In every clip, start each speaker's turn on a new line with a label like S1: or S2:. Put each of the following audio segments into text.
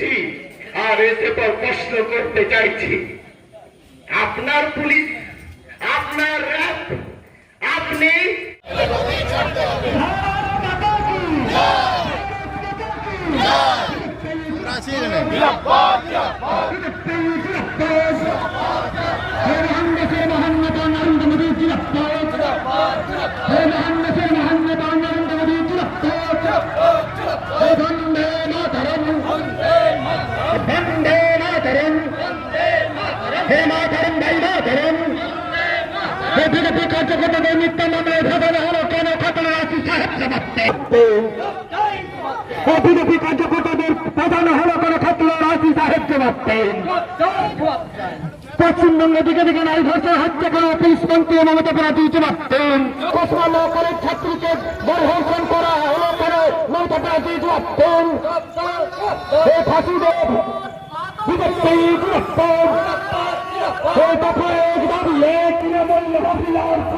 S1: BSF প্রশ্ন করতে চাইছি আপনার পুলিশ আপনার আপনি বন্দে হে মাতরম ভাই মাতরম হে বিজেপি কার্যকর্তাদের মামলায় ভাবানো হলো কেন ঘটনা আছে সাহেব ও বিজেপি কার্যকর্তাদের প্রধানো হলো কেন ঘটনা আছে সাহেব জবাবতে পশ্চিমবঙ্গে দিকে দিকে নারী ধর্ষণ হচ্ছে কেন পুলিশ মন্ত্রী মমতা ব্যানার্জি জবাবতেন কসমা ল ছাত্রীকে বর্ধর্ষণ করা হলো কেন মমতা ব্যানার্জি হে ফাঁসিদের বিজেপি জবাবতেন হে তৃণমূল মহিলার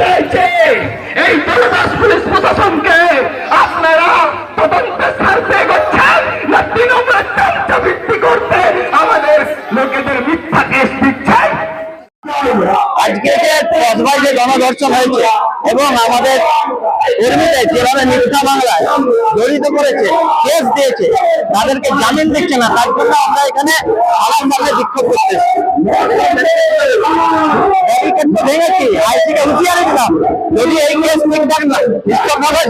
S1: চাইছে এই দলদাস পুলিশ প্রশাসনকে আপনারা তদন্তে সারতে করছেন না তৃণমূলের বৃদ্ধি করতে আমাদের লোকেদের মিথ্যা কেস দিচ্ছেন?
S2: আজকে যে কসবায় এবং আমাদের কর্মীদের যেভাবে মিথ্যা বাংলায় জড়িত করেছে, কেস দিয়েছে, তাদেরকে জামিন দিচ্ছে না, তার জন্য আমরা এখানে আলামভাবে বিক্ষোভ করতে ব্যারিকেড তো ভেঙেছি যদি এই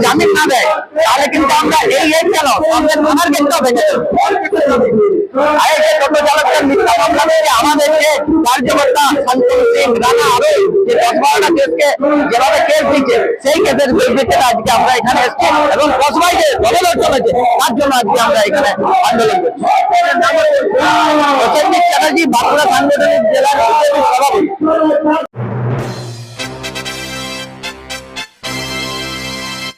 S2: জামিন না দেয়, তাহলে কিন্তু আমরা এই গেট কেন আমাদের থানার গেটটাও ভেঙে দেবো আর এই যে টোটো চালকদের মিথ্যা মামলা থেকে আমাদেরকে কার্যকর্তা শান্তনু সিং, রানা আরও যে আজকে আমরা এখানে এসেছি। এবং যে চলেছে, তার জন্য আজকে আমরা এখানে আন্দোলন সাংগঠনিক জেলার সভাপতি।